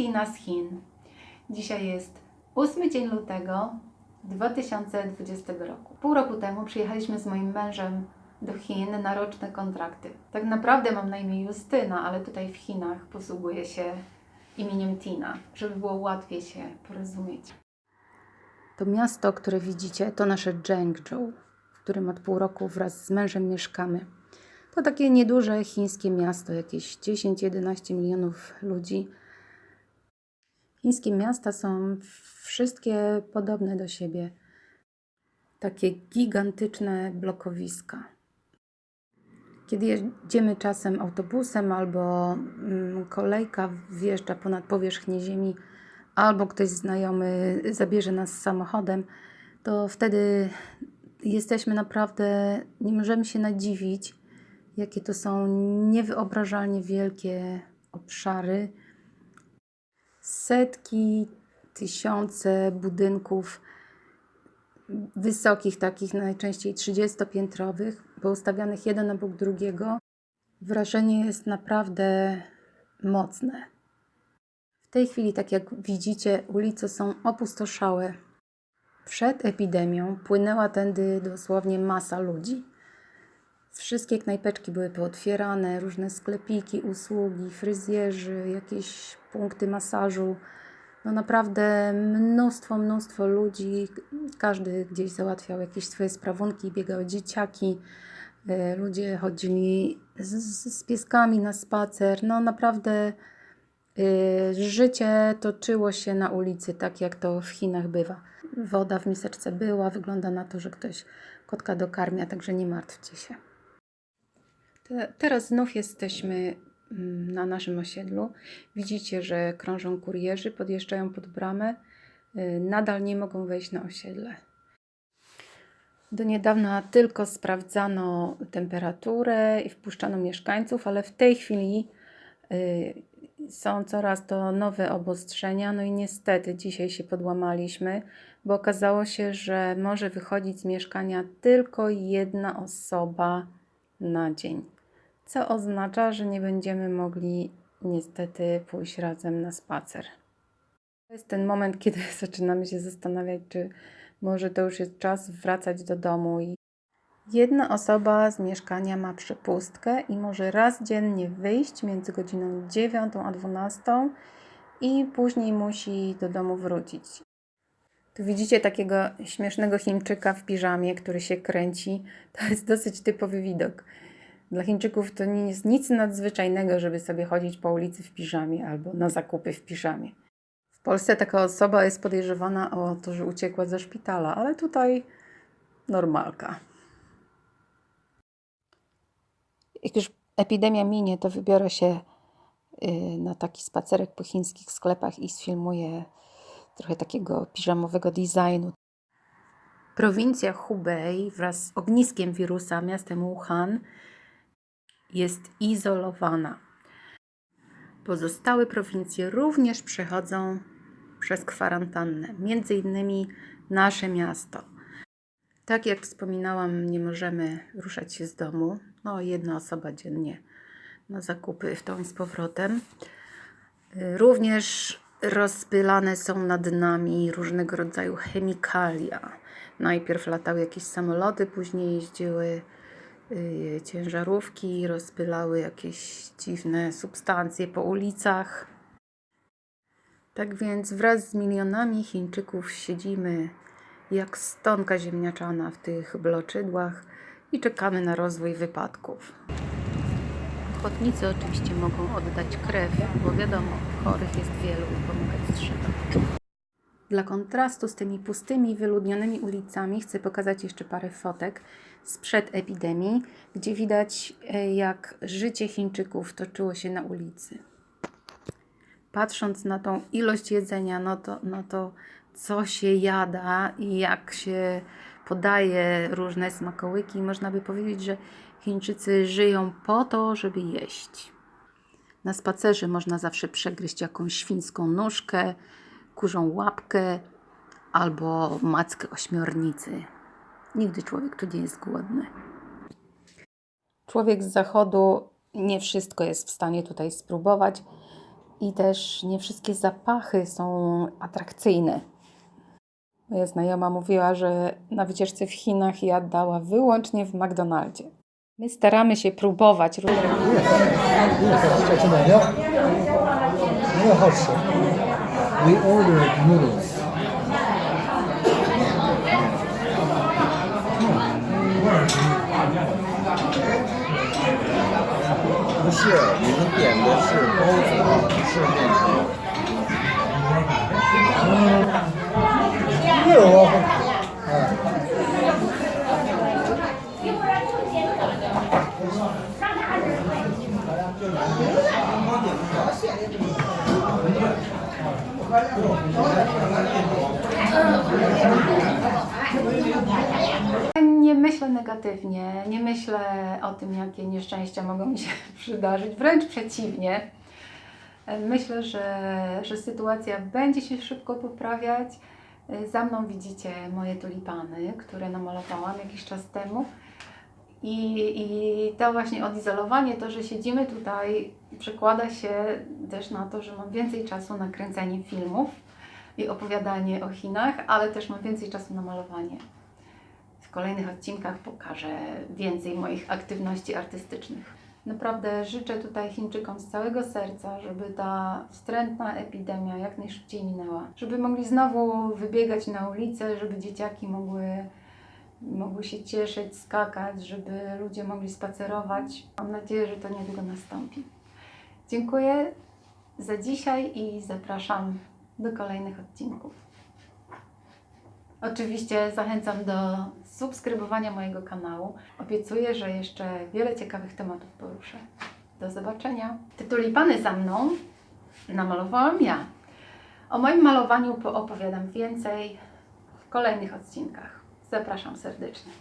Tina z Chin. Dzisiaj jest 8 dzień lutego 2020 roku. Pół roku temu przyjechaliśmy z moim mężem do Chin na roczne kontrakty. Tak naprawdę mam na imię Justyna, ale tutaj w Chinach posługuję się imieniem Tina, żeby było łatwiej się porozumieć. To miasto, które widzicie, to nasze Zhengzhou, w którym od pół roku wraz z mężem mieszkamy. To takie nieduże chińskie miasto, jakieś 10-11 milionów ludzi. Chińskie miasta są wszystkie podobne do siebie. Takie gigantyczne blokowiska. Kiedy jedziemy czasem autobusem albo mm, kolejka wjeżdża ponad powierzchnię ziemi, albo ktoś znajomy zabierze nas samochodem, to wtedy jesteśmy naprawdę, nie możemy się nadziwić, jakie to są niewyobrażalnie wielkie obszary. Setki, tysiące budynków wysokich, takich najczęściej 30-piętrowych, poustawianych jeden obok drugiego. Wrażenie jest naprawdę mocne. W tej chwili, tak jak widzicie, ulice są opustoszałe. Przed epidemią płynęła tędy dosłownie masa ludzi. Wszystkie knajpeczki były pootwierane, różne sklepiki, usługi, fryzjerzy, jakieś punkty masażu. No naprawdę mnóstwo, mnóstwo ludzi. Każdy gdzieś załatwiał jakieś swoje sprawunki, biegały dzieciaki. e, Ludzie chodzili z, z, pieskami na spacer. No naprawdę y, życie toczyło się na ulicy, tak jak to w Chinach bywa. Woda w miseczce była, wygląda na to, że ktoś kotka dokarmia, także nie martwcie się. Te, teraz znów jesteśmy mm, na naszym osiedlu. Widzicie, że krążą kurierzy, podjeżdżają pod bramę. Y, Nadal nie mogą wejść na osiedle. Do niedawna tylko sprawdzano temperaturę i wpuszczano mieszkańców, ale w tej chwili y, są coraz to nowe obostrzenia. No i niestety dzisiaj się podłamaliśmy, bo okazało się, że może wychodzić z mieszkania tylko jedna osoba na dzień. Co oznacza, że nie będziemy mogli niestety pójść razem na spacer. To jest ten moment, kiedy zaczynamy się zastanawiać, czy może to już jest czas wracać do domu i Jedna osoba z mieszkania ma przepustkę i może raz dziennie wyjść między godziną 9 a 12 i później musi do domu wrócić. Tu widzicie takiego śmiesznego Chińczyka w piżamie, który się kręci. To jest dosyć typowy widok. Dla Chińczyków to nie jest nic nadzwyczajnego, żeby sobie chodzić po ulicy w piżamie albo na zakupy w piżamie. W Polsce taka osoba jest podejrzewana o to, że uciekła ze szpitala, ale tutaj normalka. Jak już epidemia minie, to wybiorę się y, na taki spacerek po chińskich sklepach i sfilmuję trochę takiego piżamowego designu. Prowincja Hubei wraz z ogniskiem wirusa, miastem Wuhan, jest izolowana. Pozostałe prowincje również przechodzą przez kwarantannę, między innymi nasze miasto. Tak jak wspominałam, nie możemy ruszać się z domu. No, jedna osoba dziennie na zakupy w tą i z powrotem. Również rozpylane są nad nami różnego rodzaju chemikalia. Najpierw latały jakieś samoloty, później jeździły ciężarówki, rozpylały jakieś dziwne substancje po ulicach. Tak więc wraz z milionami Chińczyków siedzimy jak stonka ziemniaczana w tych bloczydłach i czekamy na rozwój wypadków. Ochotnicy oczywiście mogą oddać krew, bo wiadomo, chorych jest wielu i pomagać trzeba. Dla kontrastu z tymi pustymi, wyludnionymi ulicami chcę pokazać jeszcze parę fotek sprzed epidemii, gdzie widać e, jak życie Chińczyków toczyło się na ulicy patrząc na tą ilość jedzenia, no to, no to co się jada i jak się podaje różne smakołyki, można by powiedzieć, że Chińczycy żyją po to, żeby jeść. Na spacerze można zawsze przegryźć jakąś świńską nóżkę, kurzą łapkę albo mackę ośmiornicy. Nigdy człowiek tu nie jest głodny. Człowiek z zachodu nie wszystko jest w stanie tutaj spróbować i też nie wszystkie zapachy są atrakcyjne. Moja znajoma mówiła, że na wycieczce w Chinach jadała wyłącznie w McDonaldzie. My staramy się próbować różne. We ordered noodles. 不是，你们点的是包子，不是面条。Myślę negatywnie, nie myślę o tym, jakie nieszczęścia mogą mi się przydarzyć, wręcz przeciwnie. Myślę, że, że sytuacja będzie się szybko poprawiać. Za mną widzicie moje tulipany, które namalowałam jakiś czas temu. I, I to właśnie odizolowanie, to, że siedzimy tutaj, przekłada się też na to, że mam więcej czasu na kręcenie filmów i opowiadanie o Chinach, ale też mam więcej czasu na malowanie. W kolejnych odcinkach pokażę więcej moich aktywności artystycznych. Naprawdę życzę tutaj Chińczykom z całego serca, żeby ta wstrętna epidemia jak najszybciej minęła. Żeby mogli znowu wybiegać na ulicę, żeby dzieciaki mogły, mogły się cieszyć, skakać, żeby ludzie mogli spacerować. Mam nadzieję, że to niedługo nastąpi. Dziękuję za dzisiaj i zapraszam do kolejnych odcinków. Oczywiście zachęcam do subskrybowania mojego kanału. Obiecuję, że jeszcze wiele ciekawych tematów poruszę. Do zobaczenia. Te tulipany za mną namalowałam ja. O moim malowaniu opowiadam więcej w kolejnych odcinkach. Zapraszam serdecznie.